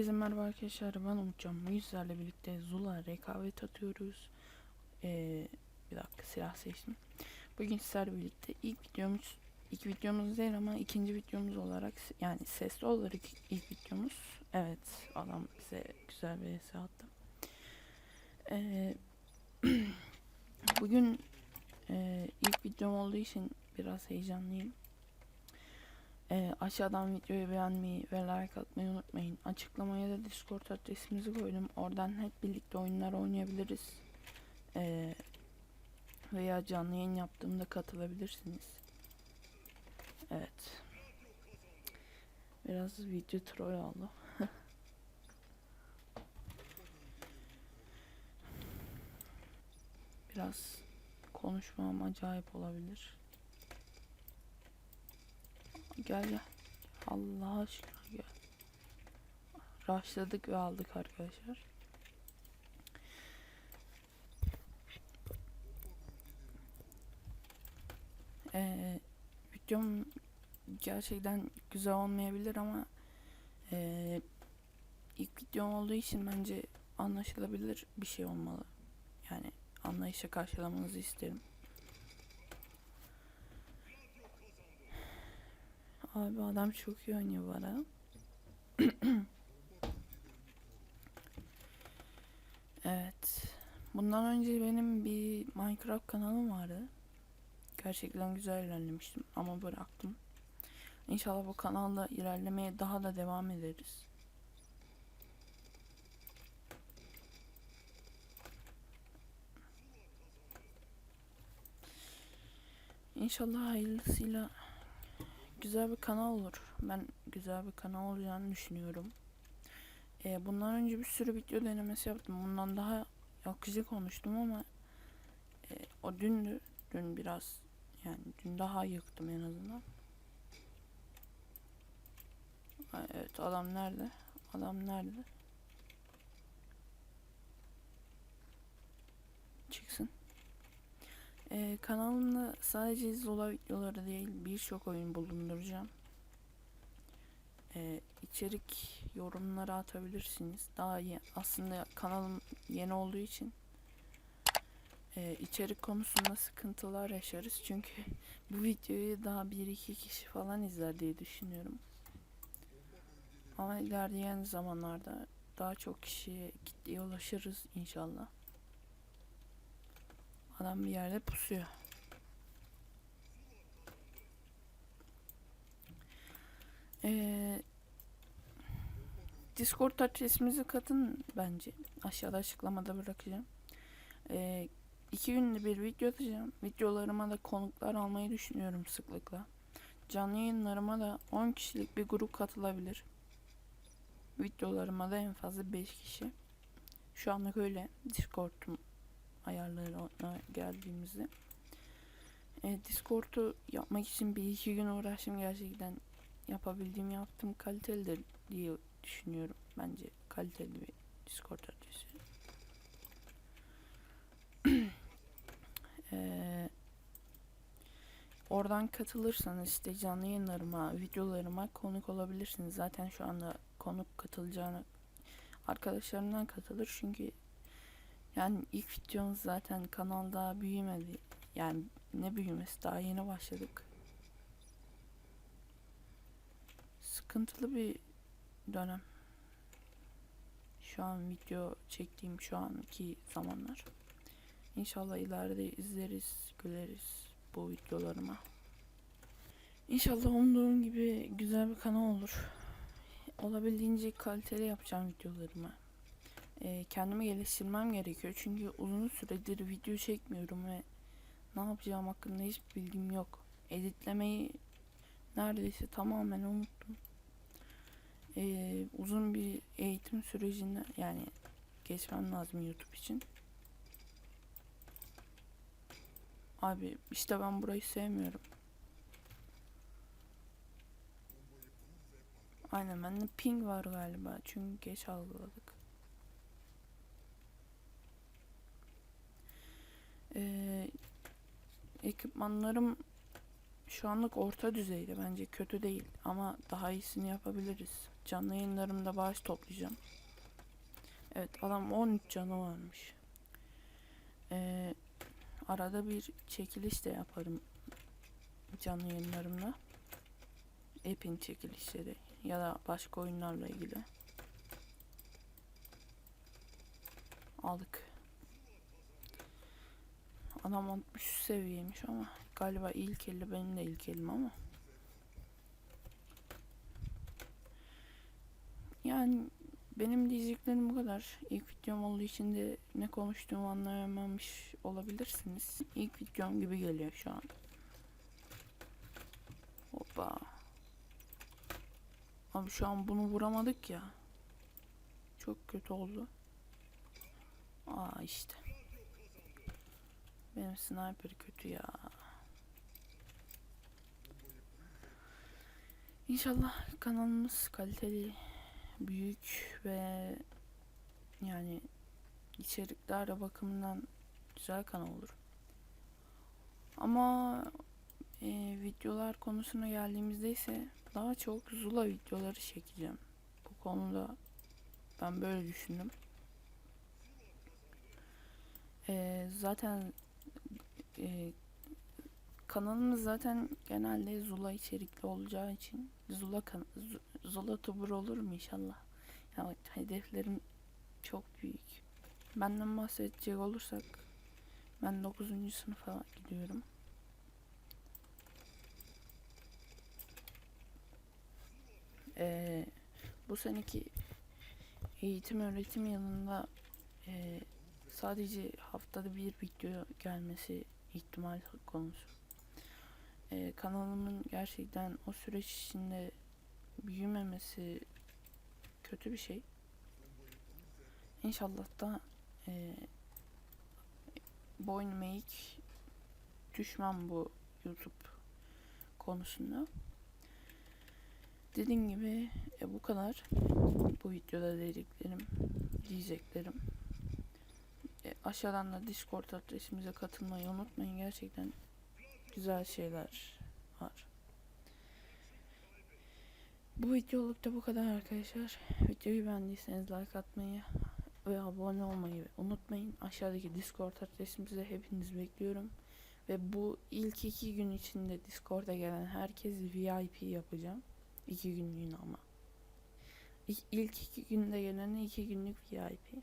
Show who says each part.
Speaker 1: Herkese merhaba arkadaşlar ben Umutcan bu yüzlerle birlikte Zula rekabet atıyoruz. Ee, Bir dakika silah seçtim. Bugün sizlerle birlikte ilk videomuz ilk videomuz değil ama ikinci videomuz olarak yani sesli olarak ilk videomuz. Evet adam bize güzel bir hesap attı. Ee, Bugün e, ilk videom olduğu için biraz heyecanlıyım ee, aşağıdan videoyu beğenmeyi ve like atmayı unutmayın. Açıklamaya da Discord adresimizi koydum. Oradan hep birlikte oyunlar oynayabiliriz. Ee, veya canlı yayın yaptığımda katılabilirsiniz. Evet. Biraz video troll oldu. Biraz konuşmam acayip olabilir. Gel gel. Allah aşkına gel. Rushladık ve aldık arkadaşlar. Ee, videom gerçekten güzel olmayabilir ama ee, ilk videom olduğu için bence anlaşılabilir bir şey olmalı. Yani anlayışla karşılamanızı isterim. Abi adam çok iyi oynuyor bu ara. evet. Bundan önce benim bir Minecraft kanalım vardı. Gerçekten güzel ilerlemiştim ama bıraktım. İnşallah bu kanalda ilerlemeye daha da devam ederiz. İnşallah hayırlısıyla güzel bir kanal olur. Ben güzel bir kanal olacağını düşünüyorum. Ee, bundan önce bir sürü video denemesi yaptım. Bundan daha akıcı konuştum ama e, o dündü. Dün biraz yani dün daha yıktım en azından. Evet adam nerede? Adam nerede? Çıksın. Ee, kanalımda sadece Zola videoları değil birçok oyun bulunduracağım. Ee, içerik yorumlara atabilirsiniz. Daha iyi. Aslında kanalım yeni olduğu için e, içerik konusunda sıkıntılar yaşarız. Çünkü bu videoyu daha bir iki kişi falan izler diye düşünüyorum. Ama ilerleyen zamanlarda daha çok kişiye kitleye ulaşırız inşallah. Adam bir yerde pusuyor. Ee, Discord adresimizi katın bence. Aşağıda açıklamada bırakacağım. Ee, iki günde bir video atacağım. Videolarıma da konuklar almayı düşünüyorum sıklıkla. Canlı yayınlarıma da 10 kişilik bir grup katılabilir. Videolarıma da en fazla 5 kişi. Şu anlık öyle. Discord'um ayarlarına geldiğimizde. E, Discord'u yapmak için bir iki gün uğraştım gerçekten yapabildiğim yaptım kalitelidir diye düşünüyorum. Bence kaliteli bir Discord adresi. e, oradan katılırsanız işte canlı yayınlarıma, videolarıma konuk olabilirsiniz. Zaten şu anda konuk katılacağını arkadaşlarımdan katılır çünkü yani ilk videomuz zaten kanalda büyümedi. Yani ne büyümesi daha yeni başladık. Sıkıntılı bir dönem. Şu an video çektiğim şu anki zamanlar. İnşallah ileride izleriz, güleriz bu videolarıma. İnşallah umduğum gibi güzel bir kanal olur. Olabildiğince kaliteli yapacağım videolarımı e, kendimi geliştirmem gerekiyor. Çünkü uzun süredir video çekmiyorum ve ne yapacağım hakkında hiç bilgim yok. Editlemeyi neredeyse tamamen unuttum. E, uzun bir eğitim sürecinde yani geçmem lazım YouTube için. Abi işte ben burayı sevmiyorum. Aynen bende ping var galiba çünkü geç algıladık. Ekipmanlarım şu anlık orta düzeyde bence kötü değil ama daha iyisini yapabiliriz. canlı yayınlarımda bağış toplayacağım. Evet adam 13 canı varmış. Ee, arada bir çekiliş de yaparım canlı yayınlarımda. Epin çekilişleri ya da başka oyunlarla ilgili. Aldık. Adam 63 seviyeymiş ama galiba ilk eli benim de ilk elim ama. Yani benim diyeceklerim bu kadar. İlk videom olduğu için de ne konuştuğumu anlayamamış olabilirsiniz. İlk videom gibi geliyor şu an. Hoppa. Abi şu an bunu vuramadık ya. Çok kötü oldu. Aa işte. Benim sniper kötü ya. İnşallah kanalımız kaliteli, büyük ve yani içerikler bakımından güzel kanal olur. Ama e, videolar konusuna geldiğimizde ise daha çok Zula videoları çekeceğim. Bu konuda ben böyle düşündüm. E, zaten e, kanalımız zaten genelde Zula içerikli olacağı için Zula kan Zula tuber olur mu inşallah. Yani hedeflerim çok büyük. Benden bahsedecek olursak ben 9. sınıfa gidiyorum. Ee, bu seneki eğitim öğretim yılında e, sadece haftada bir video gelmesi ihtimal konusu. Ee, kanalımın gerçekten o süreç içinde büyümemesi kötü bir şey. İnşallah da e, boyun eğik düşmem bu YouTube konusunda. Dediğim gibi e, bu kadar. Bu videoda dediklerim, diyeceklerim. E, aşağıdan da Discord adresimize katılmayı unutmayın. Gerçekten güzel şeyler var. Bu videoluk da bu kadar arkadaşlar. Videoyu beğendiyseniz like atmayı ve abone olmayı unutmayın. Aşağıdaki Discord adresimize hepiniz bekliyorum. Ve bu ilk iki gün içinde Discord'a gelen herkes VIP yapacağım. İki günlüğüne ama. İlk, iki günde gelene iki günlük VIP.